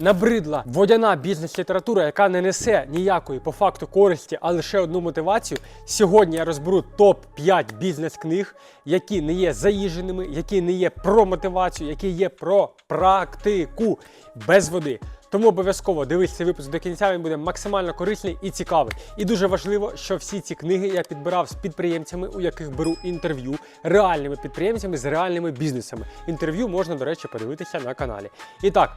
Набридла водяна бізнес-література, яка не несе ніякої по факту користі, а лише одну мотивацію. Сьогодні я розберу топ-5 бізнес-книг, які не є заїженими, які не є про мотивацію, які є про практику без води. Тому обов'язково дивись цей випуск до кінця, він буде максимально корисний і цікавий. І дуже важливо, що всі ці книги я підбирав з підприємцями, у яких беру інтерв'ю, реальними підприємцями з реальними бізнесами. Інтерв'ю можна, до речі, подивитися на каналі. І так.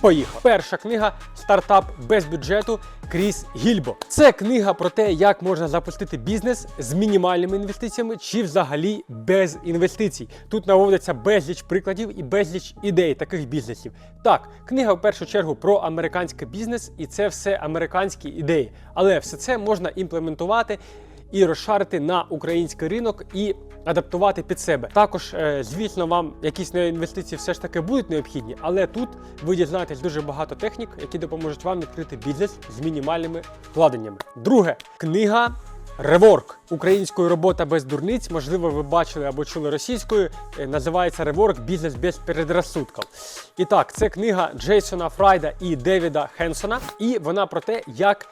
Поїхав. Перша книга Стартап без бюджету Кріс Гільбо. Це книга про те, як можна запустити бізнес з мінімальними інвестиціями чи взагалі без інвестицій. Тут наводиться безліч прикладів і безліч ідей таких бізнесів. Так, книга в першу чергу про американський бізнес, і це все американські ідеї. Але все це можна імплементувати і розшарити на український ринок і адаптувати під себе. Також, е, звісно, вам якісь інвестиції все ж таки будуть необхідні, але тут ви дізнаєтесь дуже багато технік, які допоможуть вам відкрити бізнес з мінімальними вкладеннями. Друге, книга. Реворк українською робота без дурниць. Можливо, ви бачили або чули російською. Е, Називається Реворк Бізнес без передрасудків. І так, це книга Джейсона Фрайда і Девіда Хенсона. І вона про те, як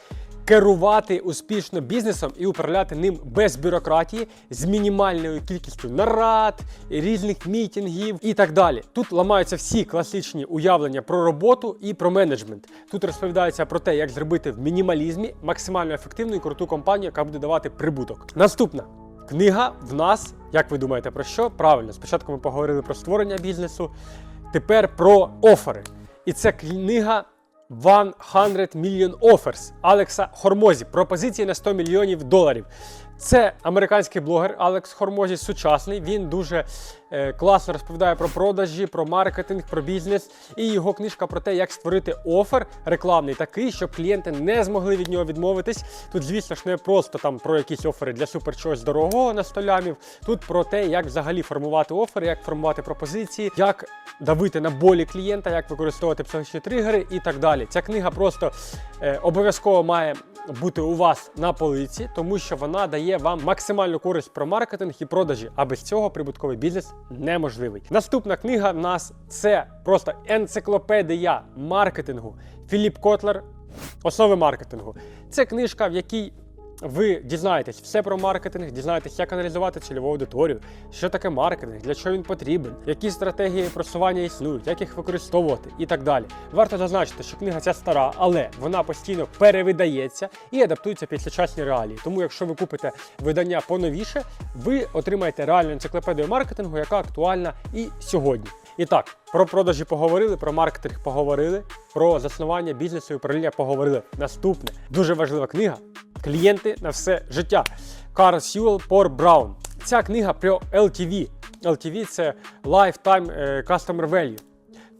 керувати успішно бізнесом і управляти ним без бюрократії, з мінімальною кількістю нарад, різних мітінгів і так далі. Тут ламаються всі класичні уявлення про роботу і про менеджмент. Тут розповідається про те, як зробити в мінімалізмі максимально ефективну і круту компанію, яка буде давати прибуток. Наступна. Книга в нас, як ви думаєте, про що? Правильно, спочатку ми поговорили про створення бізнесу, тепер про офери. І це книга 100 Million Offers Алекса Хормозі. Пропозиції на 100 мільйонів доларів. Це американський блогер Алекс Хормозі, сучасний. Він дуже е, класно розповідає про продажі, про маркетинг, про бізнес. І його книжка про те, як створити офер рекламний такий, щоб клієнти не змогли від нього відмовитись. Тут, звісно ж, не просто там про якісь офери для супер чогось дорогого на 100 лямів. Тут про те, як взагалі формувати офери, як формувати пропозиції, як давити на болі клієнта, як використовувати психологічні тригери і так далі. Ця книга просто е, обов'язково має бути у вас на полиці, тому що вона дає вам максимальну користь про маркетинг і продажі. А без цього прибутковий бізнес неможливий. Наступна книга в нас це просто енциклопедія маркетингу. Філіп Котлер. Основи маркетингу. Це книжка, в якій ви дізнаєтесь все про маркетинг, дізнаєтесь, як аналізувати цільову аудиторію, що таке маркетинг, для чого він потрібен, які стратегії просування існують, як їх використовувати і так далі. Варто зазначити, що книга ця стара, але вона постійно перевидається і адаптується під сучасні реалії. Тому, якщо ви купите видання поновіше, ви отримаєте реальну енциклопедію маркетингу, яка актуальна і сьогодні. І так, про продажі поговорили, про маркетинг поговорили, про заснування бізнесу і управління поговорили. Наступне дуже важлива книга. Клієнти на все життя. Карл Сьюел Пор Браун. Ця книга про LTV. LTV – це Lifetime е, Customer Value.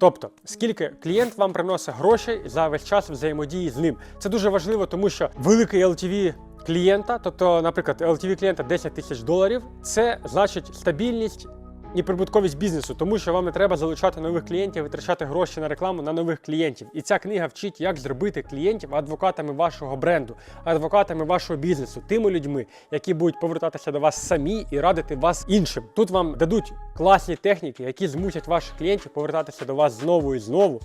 Тобто, скільки клієнт вам приносить грошей за весь час взаємодії з ним. Це дуже важливо, тому що великий LTV клієнта, тобто, наприклад, LTV клієнта 10 тисяч доларів, це значить стабільність і прибутковість бізнесу, тому що вам не треба залучати нових клієнтів, витрачати гроші на рекламу на нових клієнтів. І ця книга вчить, як зробити клієнтів адвокатами вашого бренду, адвокатами вашого бізнесу, тими людьми, які будуть повертатися до вас самі і радити вас іншим. Тут вам дадуть класні техніки, які змусять ваших клієнтів повертатися до вас знову і знову.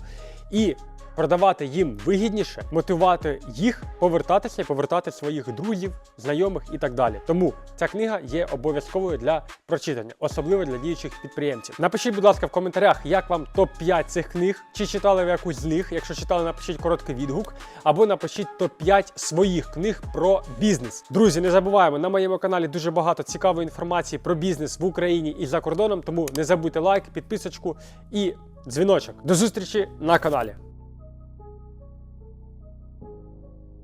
І продавати їм вигідніше, мотивувати їх повертатися і повертати своїх друзів, знайомих і так далі. Тому ця книга є обов'язковою для прочитання, особливо для діючих підприємців. Напишіть, будь ласка, в коментарях, як вам топ-5 цих книг, чи читали ви якусь з них. Якщо читали, напишіть короткий відгук, або напишіть топ-5 своїх книг про бізнес. Друзі, не забуваємо, на моєму каналі дуже багато цікавої інформації про бізнес в Україні і за кордоном. Тому не забудьте лайк, підписочку і дзвіночок. До зустрічі на каналі.